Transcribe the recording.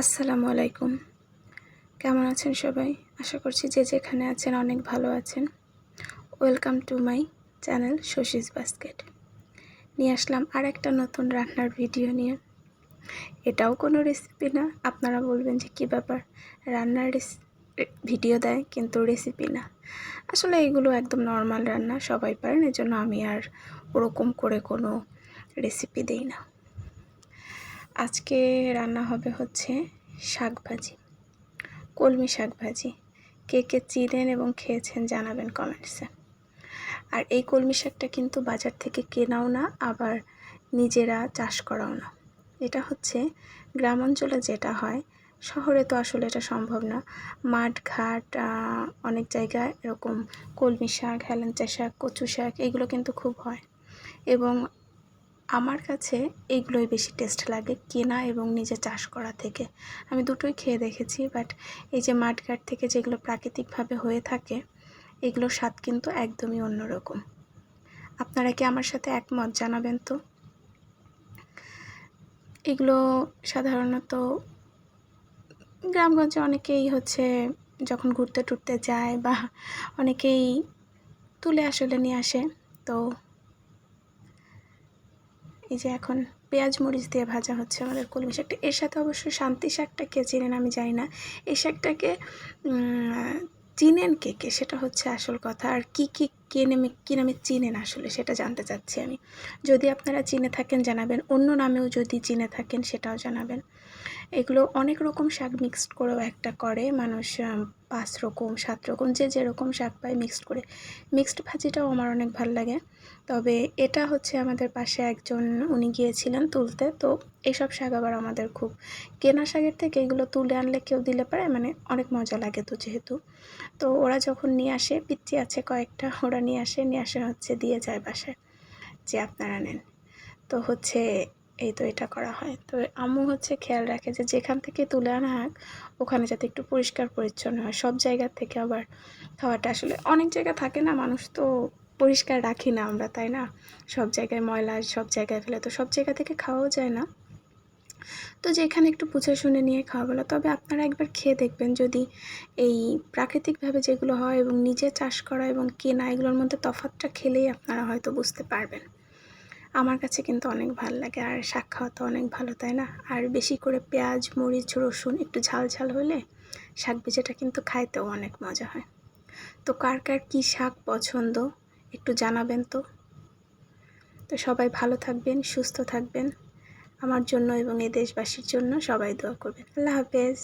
আসসালামু আলাইকুম। কেমন আছেন সবাই? আশা করছি যে যেখানে আছেন অনেক ভালো আছেন। Welcome to my channel Shashi's basket নিয়ে আসলাম আর একটা নতুন রান্নার ভিডিও নিয়ে। এটাও কোনো রেসিপি না। আপনারা বলবেন যে কী ব্যাপার? রান্নার ভিডিও দেয় কিন্তু রেসিপি না। আসলে এগুলো একদম নর্মাল রান্না, সবাই পারেন। এজন্য আমি আর ওরকম করে কোনো রেসিপি দেই না। আজকে রান্না হবে হচ্ছে শাক ভাজি কলমি শাক ভাজি কে কে চিনেন এবং খেয়েছেন জানাবেন কমেন্টসে। আর এই কলমি শাকটা কিন্তু বাজার থেকে কেনাও না, আবার নিজেরা চাষ করাও না। এটা হচ্ছে গ্রাম অঞ্চলে যেটা হয়, শহরে তো আসলে এটা সম্ভব না। মাঠ ঘাট অনেক জায়গায় এরকম কলমি শাক, হেলেঞ্চা শাক, কচু শাক, এগুলো কিন্তু খুব হয়। এবং আমার কাছে এগুলোই বেশি টেস্ট লাগে কেনা এবং নিজে চাষ করা থেকে। আমি দুটোই খেয়ে দেখেছি বাট এই যে মাঠঘাট থেকে যেগুলো প্রাকৃতিকভাবে হয়ে থাকে, এগুলোর স্বাদ কিন্তু একদমই অন্যরকম। আপনারা কি আমার সাথে একমত জানাবেন তো? এগুলো সাধারণত গ্রামগঞ্জে অনেকেই হচ্ছে যখন ঘুরতে টুরতে যায় বা অনেকেই তুলে আসলে নিয়ে আসে, তো এই যে এখন পেঁয়াজ মরিচ দিয়ে ভাজা হচ্ছে আমাদের কলমি শাকটা। এর সাথে অবশ্যই শান্তি শাকটা কে চিনেন আমি জানি না। এই শাকটাকে চিনেন কে কে? সেটা হচ্ছে আসল কথা। আর কি কি কে নামে, কী নামে চিনেন আসলে? সেটা জানতে চাচ্ছি আমি। যদি আপনারা চিনে থাকেন, জানাবেন। অন্য নামেও যদি চিনে থাকেন, সেটাও জানাবেন। এগুলো অনেক রকম শাক মিক্সড করেও একটা করে। মানুষ পাঁচ রকম, সাত রকম, যে যেরকম শাক পায় মিক্সড করে। মিক্সড ভাজিটাও আমার অনেক ভালো লাগে। তবে এটা হচ্ছে আমাদের পাশে একজন, উনি গিয়েছিলেন তুলতে। তো এইসব শাক আবার আমাদের খুব কেনা শাকের থেকে এগুলো তুলে আনলে কেউ দিলে পারে মানে অনেক মজা লাগে তো যেহেতু। তো ওরা যখন নিয়ে আসে পিচ্ছি আছে কয়েকটা, ওরা নিয়ে আসে নিয়ে আসে হচ্ছে দিয়ে যায় বাসায় যে আপনারা নেন। তো হচ্ছে এই তো এটা করা হয়। তো আম্মু হচ্ছে খেয়াল রাখে যে যেখান থেকে তুলে আনা হোক ওখানে যাতে একটু পরিষ্কার পরিচ্ছন্ন হয়। সব জায়গার থেকে আবার খাওয়াটা আসলে অনেক জায়গা থাকে না, মানুষ তো পরিষ্কার রাখি না আমরা, তাই না? সব জায়গায় ময়লা, সব জায়গায় ফেলে, তো সব জায়গা থেকে খাওয়াও যায় না। তো যেখানে একটু বুঝে শুনে নিয়ে খাওয়া ভালো তবে আপনারা একবার খেয়ে দেখবেন যদি এই প্রাকৃতিকভাবে যেগুলো হয় এবং নিজে চাষ করা এবং কেনা এগুলোর মধ্যে তফাতটা খেলেই আপনারা হয়তো বুঝতে পারবেন। আমার কাছে কিন্তু অনেক ভালো লাগে আর শাক খাওয়া তো অনেক ভালো, তাই না? আর বেশি করে পেঁয়াজ, মরিচ, রসুন একটু ঝাল ঝাল হলে শাক ভেজাটা কিন্তু খাইতেও অনেক মজা হয়। তো কার কার কী শাক পছন্দ একটু জানাবেন তো। তো সবাই ভালো থাকবেন, সুস্থ থাকবেন। আমার জন্য এবং এই দেশবাসীর জন্য সবাই দোয়া করবেন। আল্লাহ হাফেজ।